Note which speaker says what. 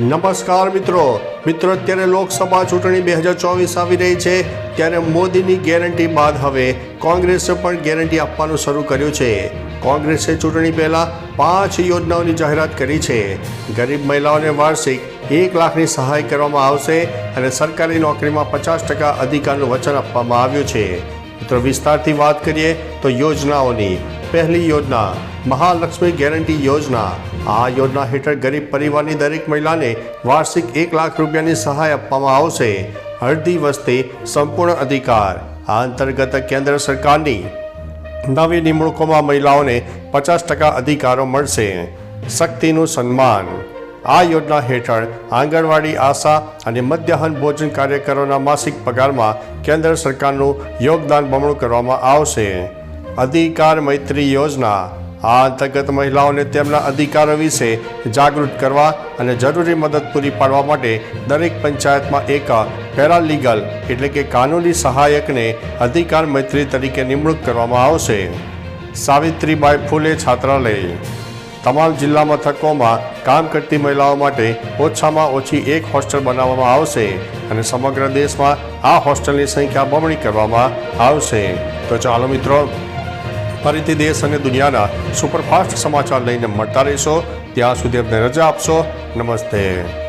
Speaker 1: નમસ્કાર મિત્રો. મિત્રો, અત્યારે લોકસભા ચૂંટણી બે હજાર ચોવીસ આવી રહી છે. ત્યારે મોદીની ગેરંટી બાદ હવે કોંગ્રેસે પણ ગેરંટી આપવાનું શરૂ કર્યું છે. કોંગ્રેસે ચૂંટણી પહેલાં પાંચ યોજનાઓની જાહેરાત કરી છે. ગરીબ મહિલાઓને વાર્ષિક એક લાખની સહાય કરવામાં આવશે અને સરકારી નોકરીમાં પચાસ ટકા અધિકારનું વચન આપવામાં આવ્યું છે. મિત્રો, વિસ્તારથી વાત કરીએ તો યોજનાઓની. પહેલી યોજના, મહાલક્ષ્મી ગેરંટી યોજના. આ યોજના હેઠળ ગરીબ પરિવારની દરેક મહિલાને વાર્ષિક એક લાખ રૂપિયાની સહાય આપવામાં આવશે. અડધી વસ્તી સંપૂર્ણ અધિકાર. આ અંતર્ગત કેન્દ્ર સરકારની નવી નિમણૂકોમાં મહિલાઓને પચાસ ટકા અધિકારો મળશે. શક્તિનું સન્માન. આ યોજના હેઠળ આંગણવાડી આશા અને મધ્યાહન ભોજન કાર્યકરોના માસિક પગારમાં કેન્દ્ર સરકારનું યોગદાન બમણું કરવામાં આવશે. અધિકાર મૈત્રી યોજના. આ અંતર્ગત મહિલાઓને તેમના અધિકારો વિશે જાગૃત કરવા અને જરૂરી મદદ પૂરી પાડવા માટે દરેક પંચાયતમાં એક પેરાલીગલ એટલે કે કાનૂની સહાયકને અધિકાર મૈત્રી તરીકે નિમણૂક કરવામાં આવશે. સાવિત્રીબાઈ ફૂલે છાત્રાલય. તમામ જિલ્લા મથકોમાં કામ કરતી મહિલાઓ માટે ઓછામાં ઓછી એક હોસ્ટેલ બનાવવામાં આવશે અને સમગ્ર દેશમાં આ હોસ્ટેલની સંખ્યા બમણી કરવામાં આવશે. તો ચાલો મિત્રો, ફરીથી દેશ અને દુનિયાના સુપરફાસ્ટ સમાચાર લઈને મળતા રહેશો. ત્યાં સુધી અમને રજા આપશો. નમસ્તે.